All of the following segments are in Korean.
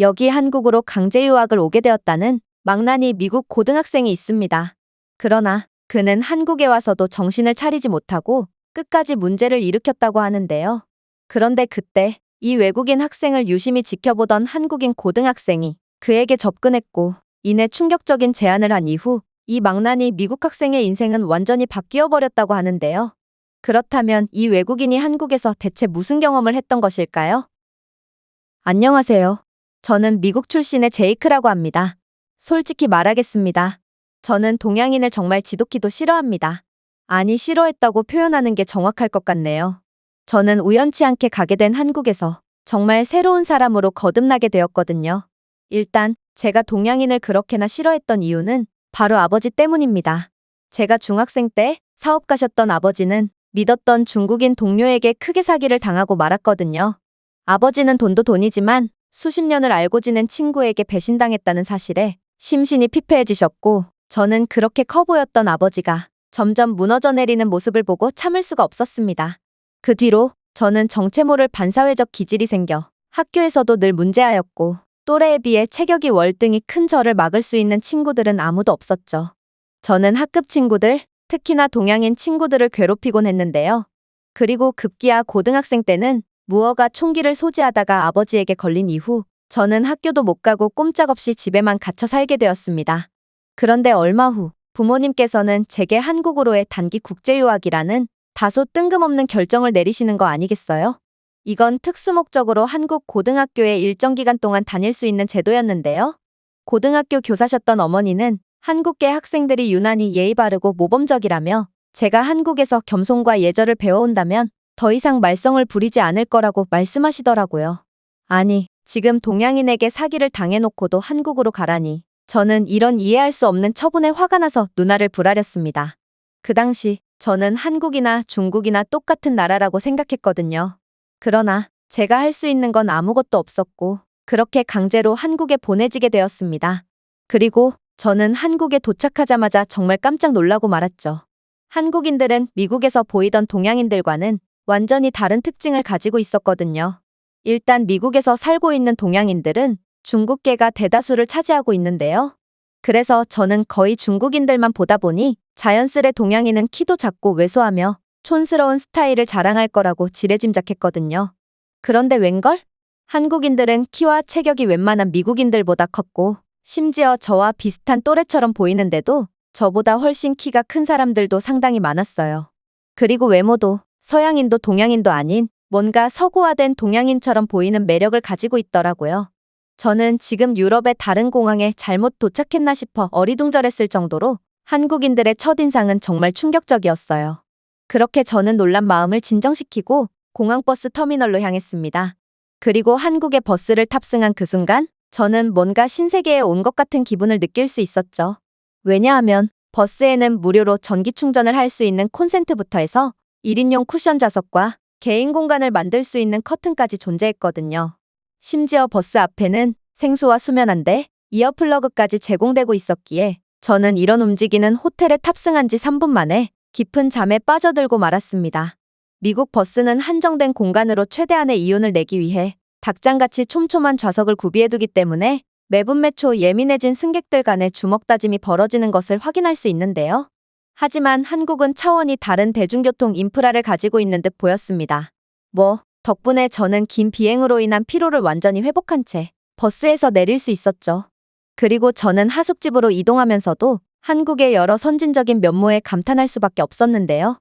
여기 한국으로 강제 유학을 오게 되었다는 망나니 미국 고등학생이 있습니다. 그러나 그는 한국에 와서도 정신을 차리지 못하고 끝까지 문제를 일으켰다고 하는데요. 그런데 그때 이 외국인 학생을 유심히 지켜보던 한국인 고등학생이 그에게 접근했고 이내 충격적인 제안을 한 이후 이 망나니 미국 학생의 인생은 완전히 바뀌어 버렸다고 하는데요. 그렇다면 이 외국인이 한국에서 대체 무슨 경험을 했던 것일까요? 안녕하세요. 저는 미국 출신의 제이크라고 합니다. 솔직히 말하겠습니다. 저는 동양인을 정말 지독히도 싫어합니다. 아니, 싫어했다고 표현하는 게 정확할 것 같네요. 저는 우연치 않게 가게 된 한국에서 정말 새로운 사람으로 거듭나게 되었거든요. 일단, 제가 동양인을 그렇게나 싫어했던 이유는 바로 아버지 때문입니다. 제가 중학생 때 사업 가셨던 아버지는 믿었던 중국인 동료에게 크게 사기를 당하고 말았거든요. 아버지는 돈도 돈이지만 수십 년을 알고 지낸 친구에게 배신당했다는 사실에 심신이 피폐해지셨고 저는 그렇게 커 보였던 아버지가 점점 무너져 내리는 모습을 보고 참을 수가 없었습니다. 그 뒤로 저는 정체 모를 반사회적 기질이 생겨 학교에서도 늘 문제아였고 또래에 비해 체격이 월등히 큰 저를 막을 수 있는 친구들은 아무도 없었죠. 저는 학급 친구들, 특히나 동양인 친구들을 괴롭히곤 했는데요. 그리고 급기야 고등학생 때는 무어가 총기를 소지하다가 아버지에게 걸린 이후 저는 학교도 못 가고 꼼짝없이 집에만 갇혀 살게 되었습니다. 그런데 얼마 후 부모님께서는 제게 한국으로의 단기 국제유학이라는 다소 뜬금없는 결정을 내리시는 거 아니겠어요? 이건 특수 목적으로 한국 고등학교에 일정 기간 동안 다닐 수 있는 제도였는데요. 고등학교 교사셨던 어머니는 한국계 학생들이 유난히 예의 바르고 모범적이라며 제가 한국에서 겸손과 예절을 배워온다면 더 이상 말썽을 부리지 않을 거라고 말씀하시더라고요. 아니, 지금 동양인에게 사기를 당해놓고도 한국으로 가라니. 저는 이런 이해할 수 없는 처분에 화가 나서 누나를 불아렸습니다. 그 당시 저는 한국이나 중국이나 똑같은 나라라고 생각했거든요. 그러나 제가 할 수 있는 건 아무것도 없었고 그렇게 강제로 한국에 보내지게 되었습니다. 그리고 저는 한국에 도착하자마자 정말 깜짝 놀라고 말았죠. 한국인들은 미국에서 보이던 동양인들과는 완전히 다른 특징을 가지고 있었거든요. 일단 미국에서 살고 있는 동양인들은 중국계가 대다수를 차지하고 있는데요. 그래서 저는 거의 중국인들만 보다 보니 자연스레 동양인은 키도 작고 왜소하며 촌스러운 스타일을 자랑할 거라고 지레짐작했거든요. 그런데 웬걸? 한국인들은 키와 체격이 웬만한 미국인들보다 컸고 심지어 저와 비슷한 또래처럼 보이는데도 저보다 훨씬 키가 큰 사람들도 상당히 많았어요. 그리고 외모도 서양인도 동양인도 아닌 뭔가 서구화된 동양인처럼 보이는 매력을 가지고 있더라고요. 저는 지금 유럽의 다른 공항에 잘못 도착했나 싶어 어리둥절했을 정도로 한국인들의 첫인상은 정말 충격적이었어요. 그렇게 저는 놀란 마음을 진정시키고 공항버스 터미널로 향했습니다. 그리고 한국의 버스를 탑승한 그 순간 저는 뭔가 신세계에 온 것 같은 기분을 느낄 수 있었죠. 왜냐하면 버스에는 무료로 전기 충전을 할 수 있는 콘센트부터 해서 1인용 쿠션 좌석과 개인 공간을 만들 수 있는 커튼까지 존재했거든요. 심지어 버스 앞에는 생수와 수면한데 이어플러그까지 제공되고 있었기에 저는 이런 움직이는 호텔에 탑승한 지 3분 만에 깊은 잠에 빠져들고 말았습니다. 미국 버스는 한정된 공간으로 최대한의 이윤을 내기 위해 닭장같이 촘촘한 좌석을 구비해두기 때문에 매분 매초 예민해진 승객들 간의 주먹 다짐이 벌어지는 것을 확인할 수 있는데요. 하지만 한국은 차원이 다른 대중교통 인프라를 가지고 있는 듯 보였습니다. 뭐, 덕분에 저는 긴 비행으로 인한 피로를 완전히 회복한 채 버스에서 내릴 수 있었죠. 그리고 저는 하숙집으로 이동하면서도 한국의 여러 선진적인 면모에 감탄할 수밖에 없었는데요.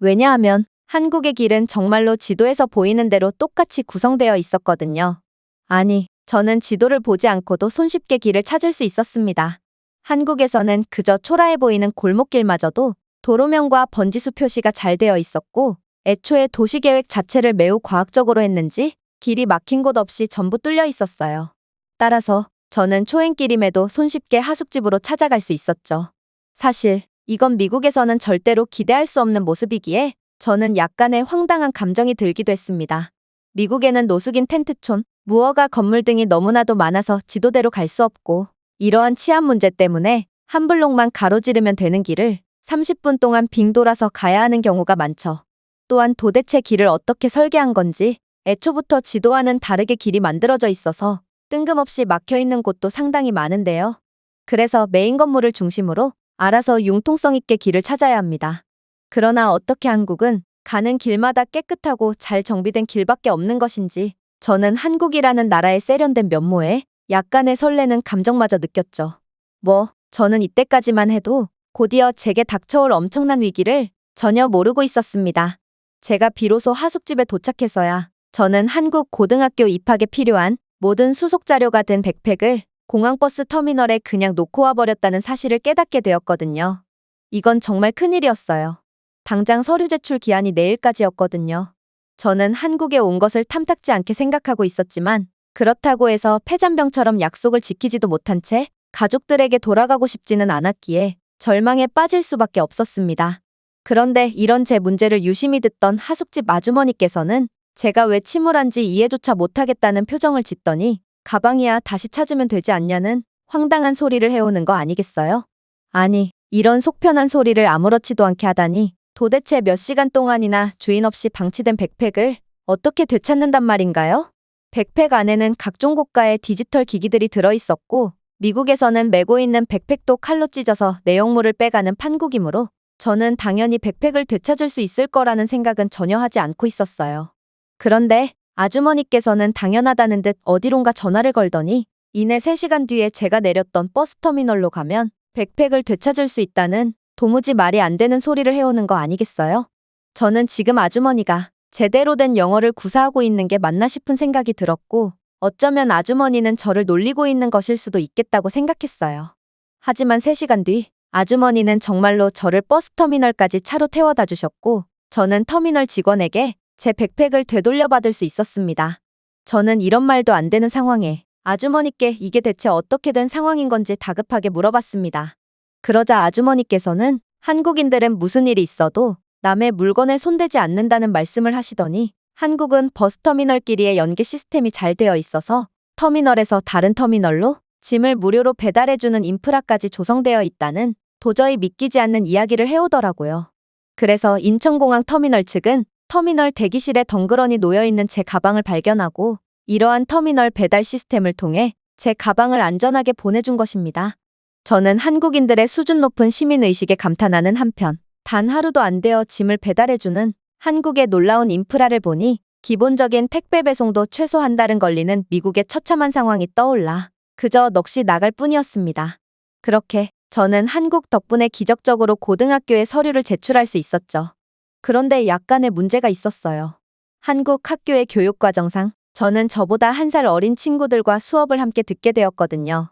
왜냐하면 한국의 길은 정말로 지도에서 보이는 대로 똑같이 구성되어 있었거든요. 아니, 저는 지도를 보지 않고도 손쉽게 길을 찾을 수 있었습니다. 한국에서는 그저 초라해 보이는 골목길마저도 도로명과 번지수 표시가 잘 되어 있었고, 애초에 도시계획 자체를 매우 과학적으로 했는지 길이 막힌 곳 없이 전부 뚫려 있었어요. 따라서 저는 초행길임에도 손쉽게 하숙집으로 찾아갈 수 있었죠. 사실 이건 미국에서는 절대로 기대할 수 없는 모습이기에 저는 약간의 황당한 감정이 들기도 했습니다. 미국에는 노숙인 텐트촌, 무허가 건물 등이 너무나도 많아서 지도대로 갈 수 없고 이러한 치안 문제 때문에 한 블록만 가로지르면 되는 길을 30분 동안 빙 돌아서 가야 하는 경우가 많죠. 또한 도대체 길을 어떻게 설계한 건지 애초부터 지도와는 다르게 길이 만들어져 있어서 뜬금없이 막혀 있는 곳도 상당히 많은데요. 그래서 메인 건물을 중심으로 알아서 융통성 있게 길을 찾아야 합니다. 그러나 어떻게 한국은 가는 길마다 깨끗하고 잘 정비된 길밖에 없는 것인지 저는 한국이라는 나라의 세련된 면모에 약간의 설레는 감정마저 느꼈죠. 뭐, 저는 이때까지만 해도 곧이어 제게 닥쳐올 엄청난 위기를 전혀 모르고 있었습니다. 제가 비로소 하숙집에 도착해서야 저는 한국 고등학교 입학에 필요한 모든 수속 자료가 든 백팩을 공항버스 터미널에 그냥 놓고 와버렸다는 사실을 깨닫게 되었거든요. 이건 정말 큰일이었어요. 당장 서류 제출 기한이 내일까지였거든요. 저는 한국에 온 것을 탐탁지 않게 생각하고 있었지만 그렇다고 해서 폐잔병처럼 약속을 지키지도 못한 채 가족들에게 돌아가고 싶지는 않았기에 절망에 빠질 수밖에 없었습니다. 그런데 이런 제 문제를 유심히 듣던 하숙집 아주머니께서는 제가 왜 침울한지 이해조차 못하겠다는 표정을 짓더니 가방이야 다시 찾으면 되지 않냐는 황당한 소리를 해오는 거 아니겠어요? 아니, 이런 속편한 소리를 아무렇지도 않게 하다니 도대체 몇 시간 동안이나 주인 없이 방치된 백팩을 어떻게 되찾는단 말인가요? 백팩 안에는 각종 고가의 디지털 기기들이 들어있었고 미국에서는 메고 있는 백팩도 칼로 찢어서 내용물을 빼가는 판국이므로 저는 당연히 백팩을 되찾을 수 있을 거라는 생각은 전혀 하지 않고 있었어요. 그런데 아주머니께서는 당연하다는 듯 어디론가 전화를 걸더니 이내 3시간 뒤에 제가 내렸던 버스 터미널로 가면 백팩을 되찾을 수 있다는 도무지 말이 안 되는 소리를 해오는 거 아니겠어요? 저는 지금 아주머니가 제대로 된 영어를 구사하고 있는 게 맞나 싶은 생각이 들었고 어쩌면 아주머니는 저를 놀리고 있는 것일 수도 있겠다고 생각했어요. 하지만 3시간 뒤 아주머니는 정말로 저를 버스터미널까지 차로 태워다 주셨고 저는 터미널 직원에게 제 백팩을 되돌려받을 수 있었습니다. 저는 이런 말도 안 되는 상황에 아주머니께 이게 대체 어떻게 된 상황인 건지 다급하게 물어봤습니다. 그러자 아주머니께서는 한국인들은 무슨 일이 있어도 남의 물건에 손대지 않는다는 말씀을 하시더니 한국은 버스터미널끼리의 연계 시스템이 잘 되어 있어서 터미널에서 다른 터미널로 짐을 무료로 배달해주는 인프라까지 조성되어 있다는 도저히 믿기지 않는 이야기를 해오더라고요. 그래서 인천공항 터미널 측은 터미널 대기실에 덩그러니 놓여있는 제 가방을 발견하고 이러한 터미널 배달 시스템을 통해 제 가방을 안전하게 보내준 것입니다. 저는 한국인들의 수준 높은 시민의식에 감탄하는 한편 단 하루도 안 되어 짐을 배달해주는 한국의 놀라운 인프라를 보니 기본적인 택배 배송도 최소 한 달은 걸리는 미국의 처참한 상황이 떠올라 그저 넋이 나갈 뿐이었습니다. 그렇게 저는 한국 덕분에 기적적으로 고등학교에 서류를 제출할 수 있었죠. 그런데 약간의 문제가 있었어요. 한국 학교의 교육과정상 저는 저보다 한 살 어린 친구들과 수업을 함께 듣게 되었거든요.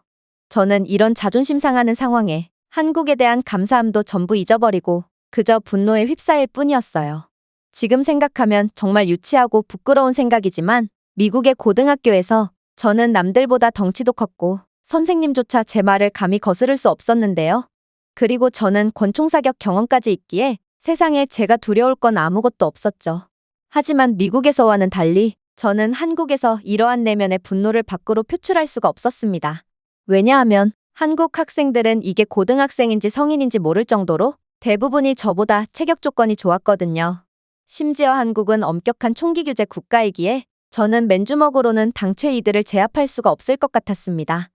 저는 이런 자존심 상하는 상황에 한국에 대한 감사함도 전부 잊어버리고 그저 분노에 휩싸일 뿐이었어요. 지금 생각하면 정말 유치하고 부끄러운 생각이지만 미국의 고등학교에서 저는 남들보다 덩치도 컸고 선생님조차 제 말을 감히 거스를 수 없었는데요. 그리고 저는 권총 사격 경험까지 있기에 세상에 제가 두려울 건 아무것도 없었죠. 하지만 미국에서와는 달리 저는 한국에서 이러한 내면의 분노를 밖으로 표출할 수가 없었습니다. 왜냐하면 한국 학생들은 이게 고등학생인지 성인인지 모를 정도로 대부분이 저보다 체격 조건이 좋았거든요. 심지어 한국은 엄격한 총기 규제 국가이기에 저는 맨주먹으로는 당최 이들을 제압할 수가 없을 것 같았습니다.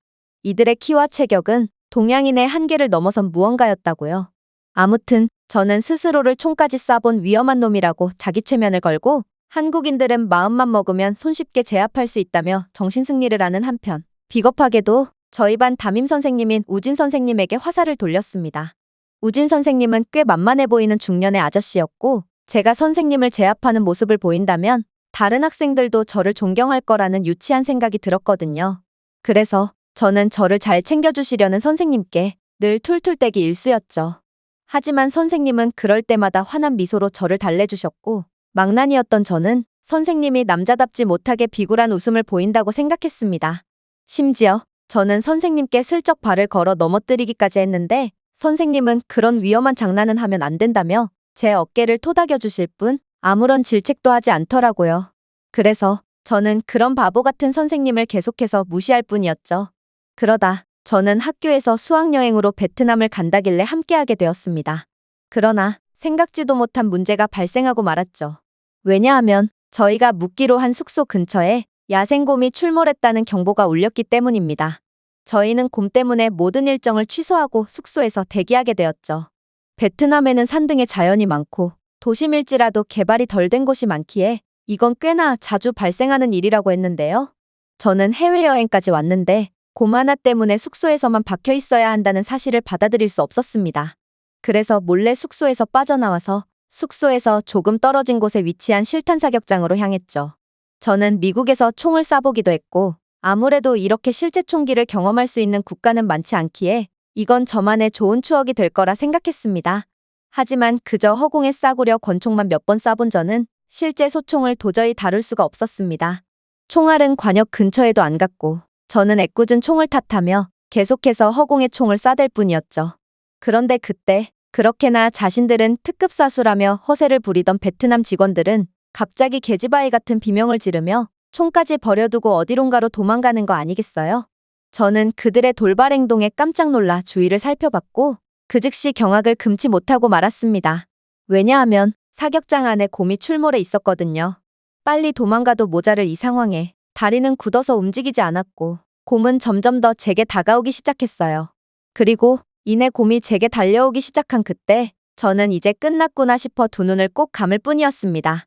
이들의 키와 체격은 동양인의 한계를 넘어선 무언가였다고요. 아무튼 저는 스스로를 총까지 쏴본 위험한 놈이라고 자기 최면을 걸고 한국인들은 마음만 먹으면 손쉽게 제압할 수 있다며 정신승리를 하는 한편 비겁하게도 저희 반 담임 선생님인 우진 선생님에게 화살을 돌렸습니다. 우진 선생님은 꽤 만만해 보이는 중년의 아저씨였고 제가 선생님을 제압하는 모습을 보인다면 다른 학생들도 저를 존경할 거라는 유치한 생각이 들었거든요. 그래서 저는 저를 잘 챙겨주시려는 선생님께 늘 툴툴대기 일수였죠. 하지만 선생님은 그럴 때마다 환한 미소로 저를 달래주셨고 망난이었던 저는 선생님이 남자답지 못하게 비굴한 웃음을 보인다고 생각했습니다. 심지어 저는 선생님께 슬쩍 발을 걸어 넘어뜨리기까지 했는데 선생님은 그런 위험한 장난은 하면 안 된다며 제 어깨를 토닥여 주실 뿐 아무런 질책도 하지 않더라고요. 그래서 저는 그런 바보 같은 선생님을 계속해서 무시할 뿐이었죠. 그러다 저는 학교에서 수학여행으로 베트남을 간다길래 함께하게 되었습니다. 그러나 생각지도 못한 문제가 발생하고 말았죠. 왜냐하면 저희가 묵기로 한 숙소 근처에 야생곰이 출몰했다는 경보가 울렸기 때문입니다. 저희는 곰 때문에 모든 일정을 취소하고 숙소에서 대기하게 되었죠. 베트남에는 산 등의 자연이 많고 도심일지라도 개발이 덜 된 곳이 많기에 이건 꽤나 자주 발생하는 일이라고 했는데요. 저는 해외여행까지 왔는데 곰 하나 때문에 숙소에서만 박혀 있어야 한다는 사실을 받아들일 수 없었습니다. 그래서 몰래 숙소에서 빠져나와서 숙소에서 조금 떨어진 곳에 위치한 실탄 사격장으로 향했죠. 저는 미국에서 총을 쏴보기도 했고 아무래도 이렇게 실제 총기를 경험할 수 있는 국가는 많지 않기에 이건 저만의 좋은 추억이 될 거라 생각했습니다. 하지만 그저 허공에 싸구려 권총만 몇 번 쏴본 저는 실제 소총을 도저히 다룰 수가 없었습니다. 총알은 관역 근처에도 안 갔고 저는 애꿎은 총을 탓하며 계속해서 허공에 총을 쏴댈 뿐이었죠. 그런데 그때 그렇게나 자신들은 특급 사수라며 허세를 부리던 베트남 직원들은 갑자기 계지바위 같은 비명을 지르며 총까지 버려두고 어디론가로 도망가는 거 아니겠어요? 저는 그들의 돌발 행동에 깜짝 놀라 주위를 살펴봤고 그 즉시 경악을 금치 못하고 말았습니다. 왜냐하면 사격장 안에 곰이 출몰해 있었거든요. 빨리 도망가도 모자를 이 상황에 다리는 굳어서 움직이지 않았고 곰은 점점 더 제게 다가오기 시작했어요. 그리고 이내 곰이 제게 달려오기 시작한 그때 저는 이제 끝났구나 싶어 두 눈을 꼭 감을 뿐이었습니다.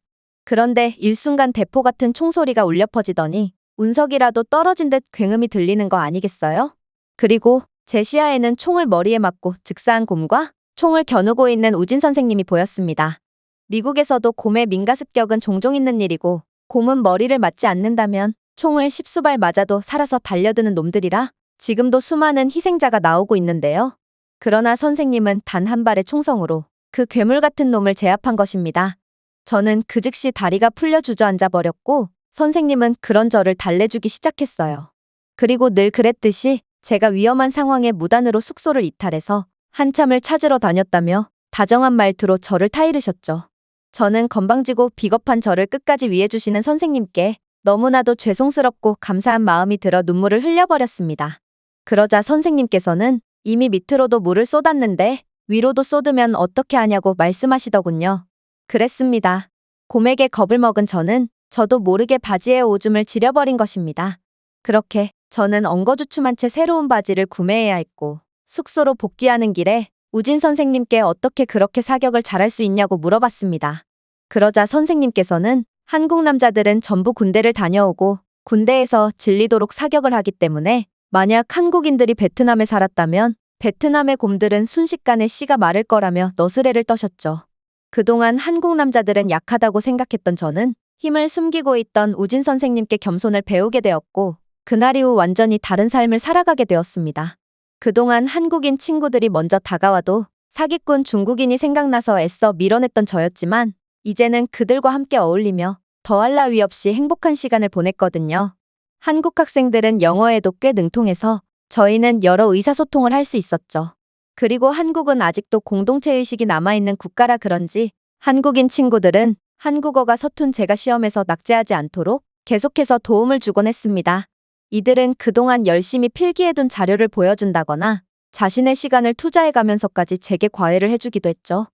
그런데 일순간 대포 같은 총소리가 울려 퍼지더니 운석이라도 떨어진 듯 굉음이 들리는 거 아니겠어요? 그리고 제 시야에는 총을 머리에 맞고 즉사한 곰과 총을 겨누고 있는 우진 선생님이 보였습니다. 미국에서도 곰의 민가습격은 종종 있는 일이고 곰은 머리를 맞지 않는다면 총을 십수발 맞아도 살아서 달려드는 놈들이라 지금도 수많은 희생자가 나오고 있는데요. 그러나 선생님은 단 한 발의 총성으로 그 괴물 같은 놈을 제압한 것입니다. 저는 그 즉시 다리가 풀려 주저앉아 버렸고 선생님은 그런 저를 달래주기 시작했어요. 그리고 늘 그랬듯이 제가 위험한 상황에 무단으로 숙소를 이탈해서 한참을 찾으러 다녔다며 다정한 말투로 저를 타이르셨죠. 저는 건방지고 비겁한 저를 끝까지 위해주시는 선생님께 너무나도 죄송스럽고 감사한 마음이 들어 눈물을 흘려버렸습니다. 그러자 선생님께서는 이미 밑으로도 물을 쏟았는데 위로도 쏟으면 어떻게 하냐고 말씀하시더군요. 그랬습니다. 곰에게 겁을 먹은 저는 저도 모르게 바지에 오줌을 지려버린 것입니다. 그렇게 저는 엉거주춤한 채 새로운 바지를 구매해야 했고 숙소로 복귀하는 길에 우진 선생님께 어떻게 그렇게 사격을 잘할 수 있냐고 물어봤습니다. 그러자 선생님께서는 한국 남자들은 전부 군대를 다녀오고 군대에서 질리도록 사격을 하기 때문에 만약 한국인들이 베트남에 살았다면 베트남의 곰들은 순식간에 씨가 마를 거라며 너스레를 떠셨죠. 그동안 한국 남자들은 약하다고 생각했던 저는 힘을 숨기고 있던 우진 선생님께 겸손을 배우게 되었고 그날 이후 완전히 다른 삶을 살아가게 되었습니다. 그동안 한국인 친구들이 먼저 다가와도 사기꾼 중국인이 생각나서 애써 밀어냈던 저였지만 이제는 그들과 함께 어울리며 더할 나위 없이 행복한 시간을 보냈거든요. 한국 학생들은 영어에도 꽤 능통해서 저희는 여러 의사소통을 할 수 있었죠. 그리고 한국은 아직도 공동체 의식이 남아있는 국가라 그런지 한국인 친구들은 한국어가 서툰 제가 시험에서 낙제하지 않도록 계속해서 도움을 주곤 했습니다. 이들은 그동안 열심히 필기해둔 자료를 보여준다거나 자신의 시간을 투자해가면서까지 제게 과외를 해주기도 했죠.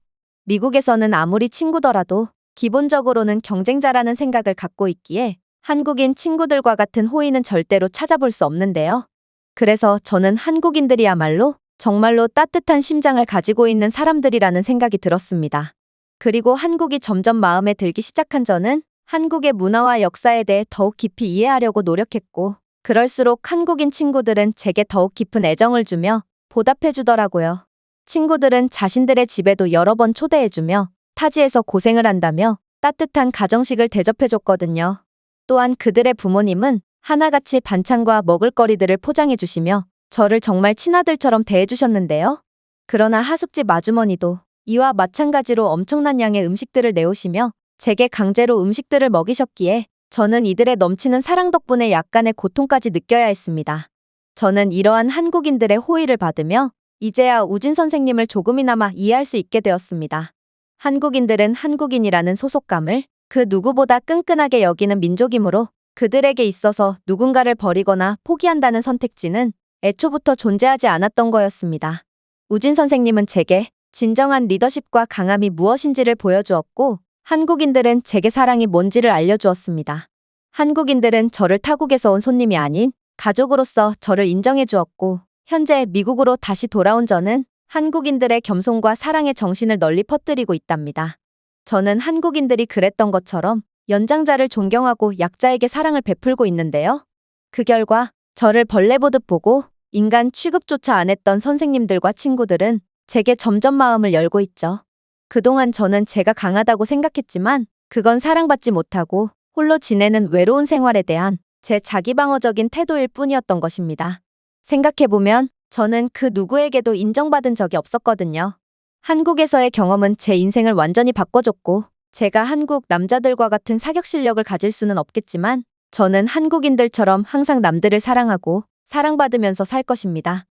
미국에서는 아무리 친구더라도 기본적으로는 경쟁자라는 생각을 갖고 있기에 한국인 친구들과 같은 호의는 절대로 찾아볼 수 없는데요. 그래서 저는 한국인들이야말로 정말로 따뜻한 심장을 가지고 있는 사람들이라는 생각이 들었습니다. 그리고 한국이 점점 마음에 들기 시작한 저는 한국의 문화와 역사에 대해 더욱 깊이 이해하려고 노력했고, 그럴수록 한국인 친구들은 제게 더욱 깊은 애정을 주며 보답해 주더라고요. 친구들은 자신들의 집에도 여러 번 초대해주며 타지에서 고생을 한다며 따뜻한 가정식을 대접해 줬거든요. 또한 그들의 부모님은 하나같이 반찬과 먹을거리들을 포장해 주시며 저를 정말 친아들처럼 대해주셨는데요. 그러나 하숙집 아주머니도 이와 마찬가지로 엄청난 양의 음식들을 내오시며 제게 강제로 음식들을 먹이셨기에 저는 이들의 넘치는 사랑 덕분에 약간의 고통까지 느껴야 했습니다. 저는 이러한 한국인들의 호의를 받으며 이제야 우진 선생님을 조금이나마 이해할 수 있게 되었습니다. 한국인들은 한국인이라는 소속감을 그 누구보다 끈끈하게 여기는 민족이므로 그들에게 있어서 누군가를 버리거나 포기한다는 선택지는 애초부터 존재하지 않았던 거였습니다. 우진 선생님은 제게 진정한 리더십과 강함이 무엇인지를 보여주었고 한국인들은 제게 사랑이 뭔지를 알려주었습니다. 한국인들은 저를 타국에서 온 손님이 아닌 가족으로서 저를 인정해 주었고, 현재 미국으로 다시 돌아온 저는 한국인들의 겸손과 사랑의 정신을 널리 퍼뜨리고 있답니다. 저는 한국인들이 그랬던 것처럼 연장자를 존경하고 약자에게 사랑을 베풀고 있는데요. 그 결과 저를 벌레 보듯 보고 인간 취급조차 안 했던 선생님들과 친구들은 제게 점점 마음을 열고 있죠. 그동안 저는 제가 강하다고 생각했지만 그건 사랑받지 못하고 홀로 지내는 외로운 생활에 대한 제 자기방어적인 태도일 뿐이었던 것입니다. 생각해보면 저는 그 누구에게도 인정받은 적이 없었거든요. 한국에서의 경험은 제 인생을 완전히 바꿔줬고 제가 한국 남자들과 같은 사격 실력을 가질 수는 없겠지만 저는 한국인들처럼 항상 남들을 사랑하고 사랑받으면서 살 것입니다.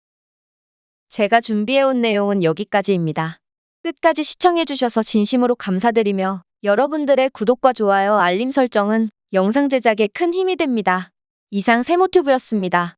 제가 준비해온 내용은 여기까지입니다. 끝까지 시청해주셔서 진심으로 감사드리며 여러분들의 구독과 좋아요, 알림 설정은 영상 제작에 큰 힘이 됩니다. 이상 세모튜브였습니다.